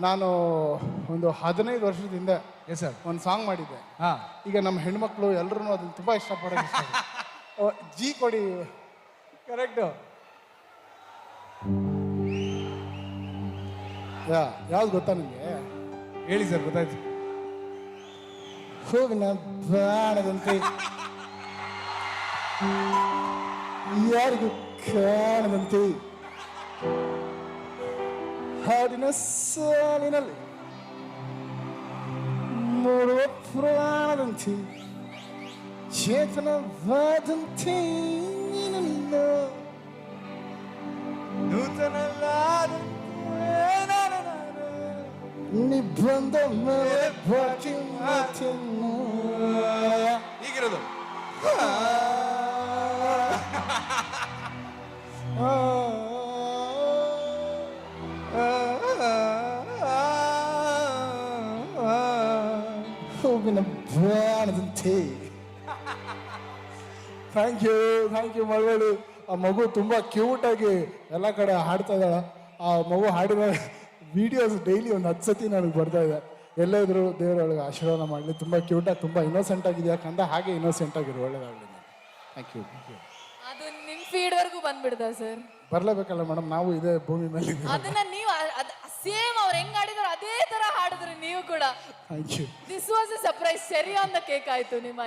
ನಾನು ಒಂದು ಹದಿನೈದು ವರ್ಷದ ಹಿಂದೆ ಎಸ್ ಸರ್ ಒಂದು ಸಾಂಗ್ ಮಾಡಿದ್ದೆ. ಹಾ. ಈಗ ನಮ್ಮ ಹೆಣ್ಮಕ್ಳು ಎಲ್ಲರೂ ಅದನ್ನ ತುಂಬ ಇಷ್ಟಪಡೋದು ಜಿ ಕೊಡಿ. ಕರೆಕ್ಟು ಯಾ ಯಾವ್ದು ಗೊತ್ತಾ ನಿಮಗೆ? ಹೇಳಿ ಸರ್ ಗೊತ್ತಾಯ್ತು. ಹೂವಿನ ಬಾಣದಂತೆ ಯಾರಿಗೂ ಕಾಣದಂತೆ paradina salina le moro fradanti chetana vadanti ninna nutana ladan na na na na ni bandam me bhakti matin ಹೂವಿನ ಬಾಣದಂತೆ ಥ್ಯಾಂಕ್ ಯು ಥ್ಯಾಂಕ್ ಯು ಮಗಳು ಆ ಮಗು ತುಂಬ ಕ್ಯೂಟಾಗಿ ಎಲ್ಲ ಕಡೆ ಹಾಡ್ತಾ ಇದ್ದಾಳೆ. ಆ ಮಗು ಹಾಡಿದ ವಿಡಿಯೋಸ್ ಡೈಲಿ ಒಂದು ಹತ್ತು ಸತಿ ನನಗೆ ಬರ್ತಾ ಇದೆ. ಎಲ್ಲೇ ಇದ್ರು ದೇವರೊಳಗೆ ಆಶೀರ್ವಾದ ಮಾಡಲಿ. ತುಂಬ ಕ್ಯೂಟಾಗಿ ತುಂಬ ಇನ್ನೋಸೆಂಟ್ ಆಗಿದೆ ಕಂದ ಹಾಗೆ ಇನ್ನೋಸೆಂಟ್ ಆಗಿರು ಒಳ್ಳೇದಾಗಲಿ ಥ್ಯಾಂಕ್ ಯು ಅದು ನಿಮ್ಮ ಫೀಡ್ ವರ್ಗೂ ಬಂದ್ಬಿಡ್ತಾ ಸರ್ ಬರಲೇಬೇಕಲ್ಲ ಮೇಡಮ್ ನಾವು ಇದೇ ಭೂಮಿ ಮೇಲೆ ಅದನ್ನ ನೀವು ಸೇಮ್ ಅವ್ರು ಹೆಂಗ್ ನೀವು ಕೂಡ ದಿಸ್ ವಾಸ್ ಎ ಸರ್ಪ್ರೈಸ್ ಸರಿ ಆನ್ ದ ಕೇಕ್ ಆಯ್ತು ನಿಮ್ಮ